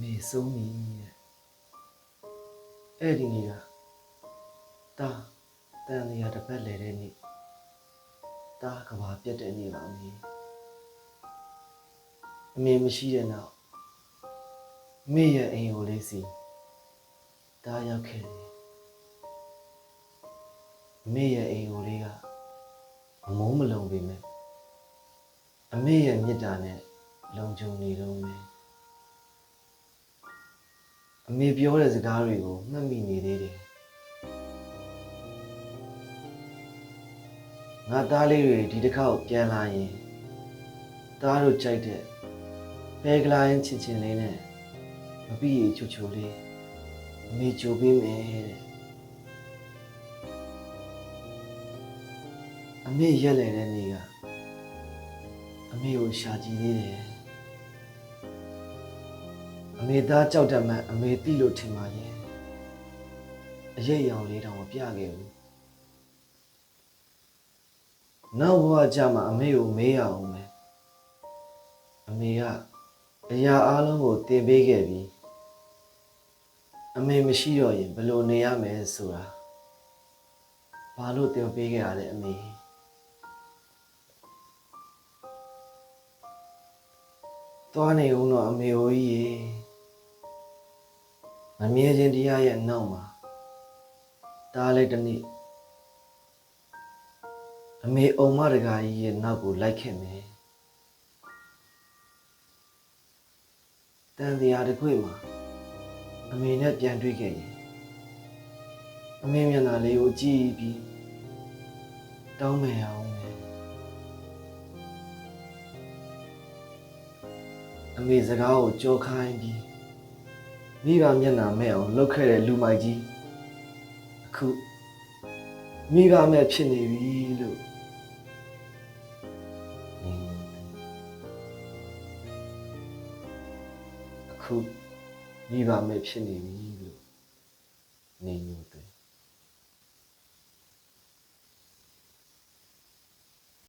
မေဆုံးပြီတဲ့အဲ့ဒီနေ့ကတာတန်လျာတစ်ပတ်လဲတဲ့နေ့တာကဘာပြတ်တဲ့နေ့ပါအမေအမေမရှိတဲ့နောက်မေရဲ့အိမ်ကိုလေးစီတာရောက်ခဲ့တယ်မေရဲ့အိမ်ကိုလေးကအမုန်းမလုံးပေမဲ့အမေရဲ့မေတ္တာနဲ့လုံခြုံနေတော့မယ် အမေပြောတဲ့စကားတွေကိုမှတ်မိနေသေးတယ်ငါသားလေးတွေဒီတစ်ခေါက်ပြန်လာရင်သားတို့ကြိုက်တဲ့ဘဲကလာရင်ချစ်ချင်းလေးနဲ့မပြီးရချိုချိုလေးအမေကြိုပေးမယ်တဲ့အမေရက်လေတဲ့နေ့ကအမေကိုရှာကြည့်သေးတယ် အမေသားကြောက်တတ်မှအမေတိလို့ထင်ပါရဲ့အရေးအရောင်လေးတောင်မပြခဲ့ဘူးနောက်ဘဝကြမှာအမေကိုမေးရအောင်မယ်အမေကအရာအလုံးကိုတင်ပေးခဲ့ပြီးအမေမရှိတော့ရင်ဘယ်လိုနေရမလဲဆိုတာဘာလို့တင်ပေးခဲ့ရလဲအမေသွားနေဦးတော့အမေဟိုကြီးရေ မမြဲခြင်းတရားရဲ့နောက်မှာဒါလည်းတစ်နေ့အမေအုံမတကာကြီးရဲ့နောက်ကိုလိုက်ခဲ့မယ်တန်တရားတစ်ခွေမှာအမေနဲ့ပြန်တွေ့ခဲ့ရင်အမေမျက်နှာလေးကိုကြည့်ပြီးတောင်းမယ်အောင်မယ်အမေစကားကိုကြောခိုင်းပြီး မိဘမျက်နှာမဲ့အောင်လှုပ်ခဲ့တဲ့လူမိုက်ကြီးအခုမိဘမဲ့ဖြစ်နေပြီလို့အခုမိဘမဲ့ဖြစ်နေပြီလို့နေညိုတယ်